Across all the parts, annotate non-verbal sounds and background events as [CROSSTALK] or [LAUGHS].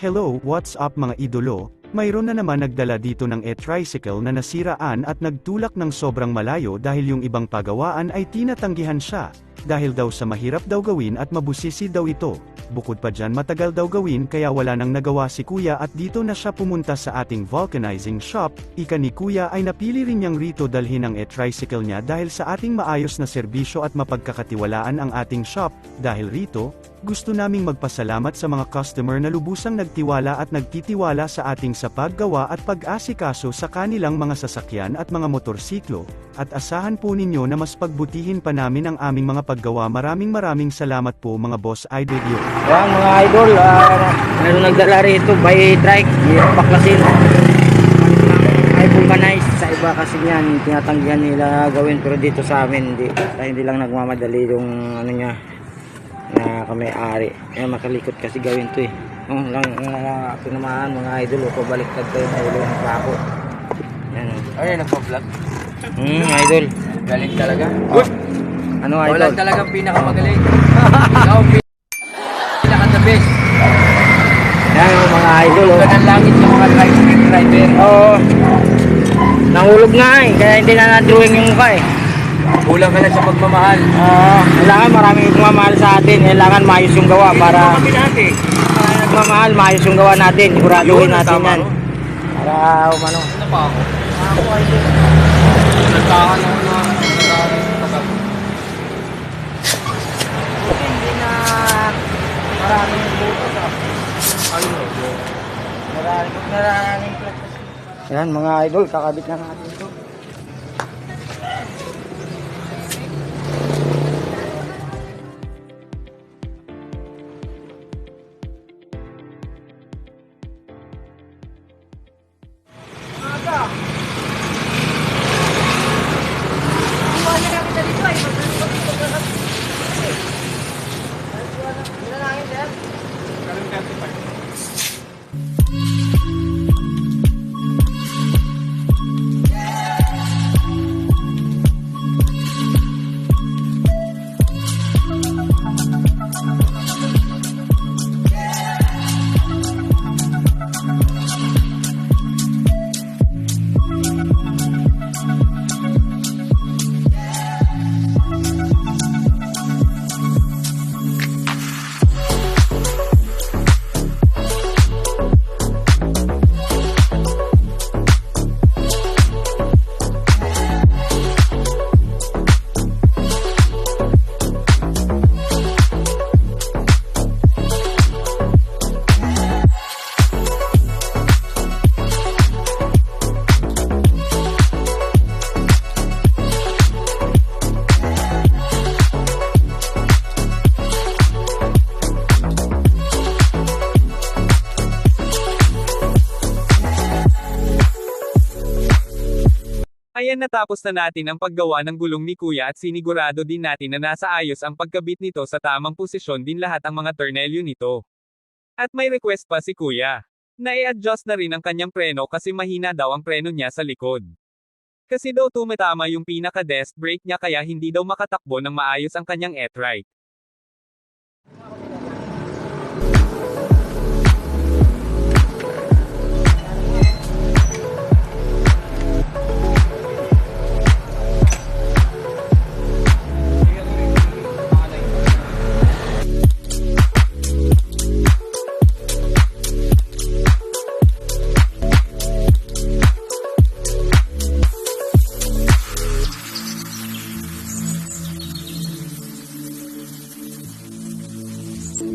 Hello, what's up mga idolo? Mayroon na naman nagdala dito ng e-tricycle na nasiraan at nagtulak ng sobrang malayo dahil yung ibang pagawaan ay tinatanggihan siya. Dahil daw sa mahirap daw gawin at mabusisi daw ito. Bukod pa dyan matagal daw gawin kaya wala nang nagawa si kuya at dito na siya pumunta sa ating vulcanizing shop. Ika ni kuya ay napili rin niyang rito dalhin ang e-tricycle niya dahil sa ating maayos na serbisyo at mapagkakatiwalaan ang ating shop. Dahil rito, gusto naming magpasalamat sa mga customer na lubusang nagtiwala at nagtitiwala sa ating sa paggawa at pag-asikaso sa kanilang mga sasakyan at mga motorsiklo, at asahan po ninyo na mas pagbutihin pa namin ang aming mga paggawa. Maraming maraming salamat po mga boss idol. Yan mga idol, uh, meron nagdala rito by trike, hirap baklasin. Ay vulcanize sa iba kasi yan, tinatanggihan nila gawin pero dito sa amin hindi, dahil hindi lang nagmamadali yung ano niya na kami ari. Eh makalikot kasi gawin to eh. Oh, lang uh, pinamahan mga idol, o pabaliktad ko yung ulo ng pako. Yan. oh. Ay, nagpa-vlog. Hmm, idol. Galing talaga. Oh. Ano Wala idol? talagang pinakamagaling. Ikaw, pin- pinaka-the best. Yan oh, mga idol. Oh. Ganang langit yung mga drive driver. Oo. Nahulog nga eh, kaya hindi na na-drawing yung mukha eh. Kulang ka na sa pagmamahal. Oo. kailangan marami magmamahal sa atin. Kailangan maayos yung gawa para Kami dati. para nagmamahal, maayos yung gawa natin. Siguraduhin Yun, natin tama yan. ko. Para umano. Ano pa ako? Ako ay Nagkakan ako na nagkakan Hindi na maraming butos ah. Ano? Maraming, maraming Yan mga idol, kakabit na natin Ayan natapos na natin ang paggawa ng gulong ni Kuya at sinigurado din natin na nasa ayos ang pagkabit nito sa tamang posisyon din lahat ang mga tornelyo nito. At may request pa si Kuya. Na i-adjust na rin ang kanyang preno kasi mahina daw ang preno niya sa likod. Kasi daw tumatama yung pinaka-desk brake niya kaya hindi daw makatakbo ng maayos ang kanyang e-trike. Shout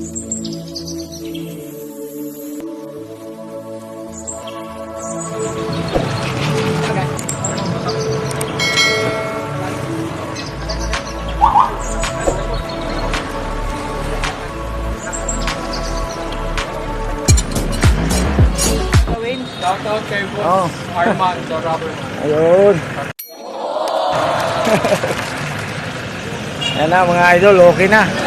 out kay Boss Oh. Armand, the rubber man. Ayun. [LAUGHS] Yan na mga idol, okay na.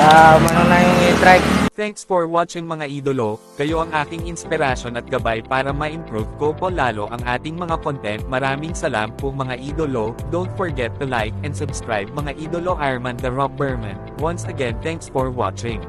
Ah, ano na yung i-trike. Thanks for watching mga idolo, kayo ang aking inspirasyon at gabay para ma-improve ko po lalo ang ating mga content. Maraming salam po mga idolo, don't forget to like and subscribe mga idolo Arman the Rob Berman. Once again thanks for watching.